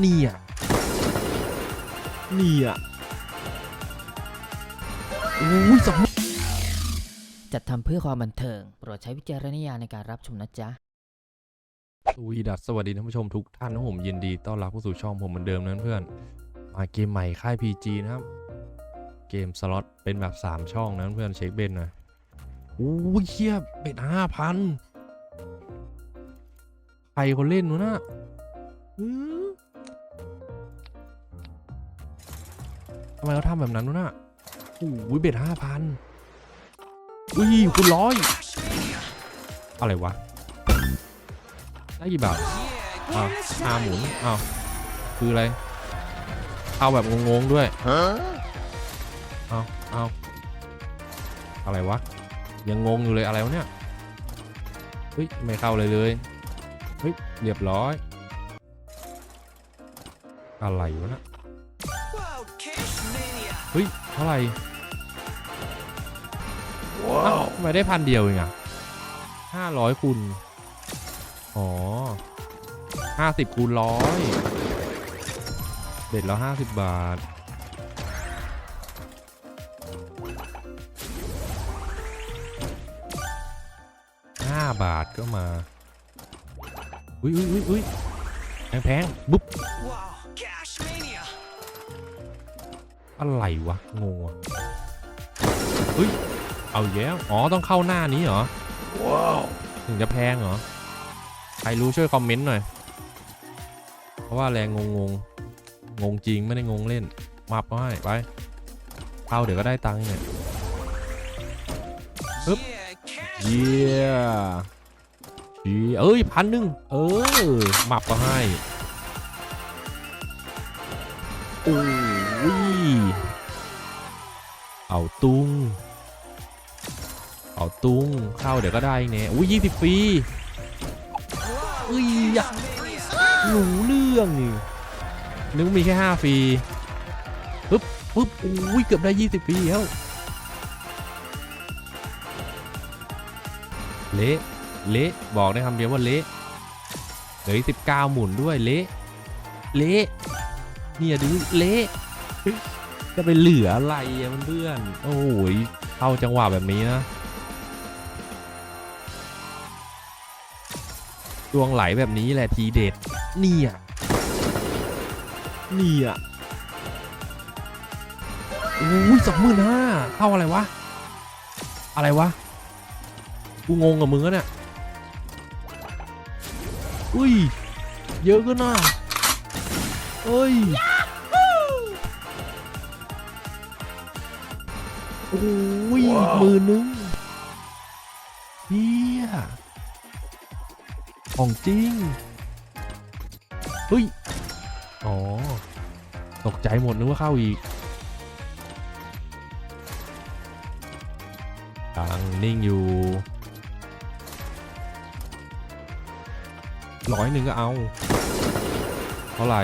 เนี่ยเนี่ยอุ้ยสองจัดทำเพื่อความบันเทิง โปรดใช้วิจารณญาณในการรับชมนะจ๊ะสวีดัสสวัสดีท่านผู้ชมทุกท่านนะผมยินดีต้อนรับเข้าสู่ช่องผมเหมือนเดิมนะเพื่อน มาเกมใหม่ค่าย PG นะครับ เกมสล็อตเป็นแบบ 3 ช่องนะเพื่อนเช็คเบนหน่อยอู้ยเฮียเบ็ดห้าพันใครคนเล่นวะน่ะำไมเขาทำแบบนั้นวะน่ะโอ้ยเบ็ดห้าพันอุ้ยคุณร้อย อะไรวะ ได้กี่บาทอ้าวห้าหมุนอ้าวคืออะไร เอาแบบงงๆด้วยเอาเอาอะไรวะ ยังงงอยู่เลยอะไรวะเนี่ย เฮ้ย ไม่เข้าเลยเลย เฮ้ย เรียบร้อย อะไรวะเนะ เฮ้ยเท่าไหร่ว้าวทำไมได้พันเดียวเองอะห้าร้อยคูณอ๋อห้าสิบคูณร้อยเบ็ดแล้วห้าสิบบาท ห้าบาทก็มา อุ้ยอุ้ยอุ้ยอุ้ยแพงแพงๆบุ๊บ อะไรวะงงวะเฮ้ย เอาแล้วอ๋อ ต้องเข้าหน้านี้เหรอ ว้าว ถึงจะแพงเหรอ ใครรู้ช่วยคอมเมนต์หน่อย เพราะว่าแรงงงงงงงจริงไม่ได้งงเล่นมาบก็ให้ไปเอาเดี๋ยวก็ได้ตังค์เนี่ย Oop. Yeah, Cash เยี่ยเฮียเอ้ยพันหนึ่งเออ มับก็ให้ โอ้ เอาตุ้งเอาตุ้งเข้าเดี๋ยวก็ได้เนี่ยอุ้ยยี่สิบฟรีอุ้ยอยาก Mania! รู้เรื่องนี่นึกมีแค่ห้าฟรีปึ๊บปึ๊บอุ้ยเกือบได้ยี่สิบฟรีแล้วเละเละบอกได้คำเดียวว่าเละเหลือสิบเก้าหมุนด้วยเละเละเนี่ยดูเละ จะไปเหลืออะไรอะมันเพื่อนโอ้ยเข้าจังหวะแบบนี้นะดวงไหลแบบนี้แหละทีเด็ดเนี่ยเนี่ยโอ้ยสองหมื่นห้าเข้าอะไรวะ อะไรวะ กูงงกับมึงเนี่ยอุ้ย เยอะก็น่าเอ้ย อ้ยหมือนึงเฮียของจริงเฮ้ยอ๋อ ตกใจหมดนึกว่าเข้าอีกกำลังนิ่งอยู่ร้อยหนึ่งก็เอา เท่าไหร่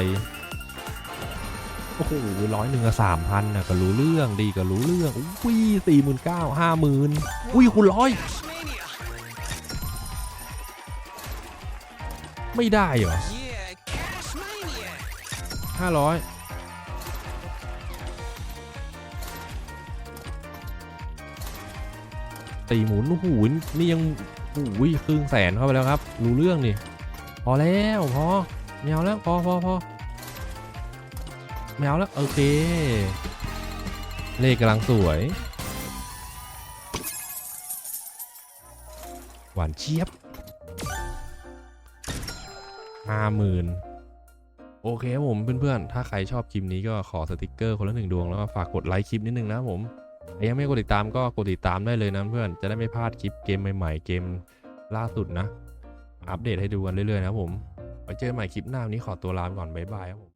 โอ้โหร้อยหนึ่งก็สามพันนะก็รู้เรื่องดีก็รู้เรื่องอุ้ยสี่หมื่นเก้าห้าหมื่นอุ้ยคุณร้อยไม่ได้เหรอห้าร้อยตีหมุนโอ้โหนี่ยังโอ้โหครึ่งแสนเข้าไปแล้วครับ รู้เรื่องนี่พอแล้วพอไม่เอาแล้วพอพอพอ ไม่เอาแล้วโอเค เลขกำลังสวย หวานเชียบห้าหมื่นโอเคครับผมเพื่อนๆ ถ้าใครชอบคลิปนี้ก็ขอสติกเกอร์คนละหนึ่งดวงแล้วก็ฝากกดไลค์คลิปนิดนึงนะผมใครยังไม่กดติดตามก็กดติดตามได้เลยนะเพื่อนจะได้ไม่พลาดคลิปเกมใหม่ๆ เกมล่าสุดนะ อัปเดตให้ดูกันเรื่อยๆนะผมไว้เจอกันใหม่คลิปหน้าวันนี้ขอตัวลาไปก่อนบ๊ายบายครับผม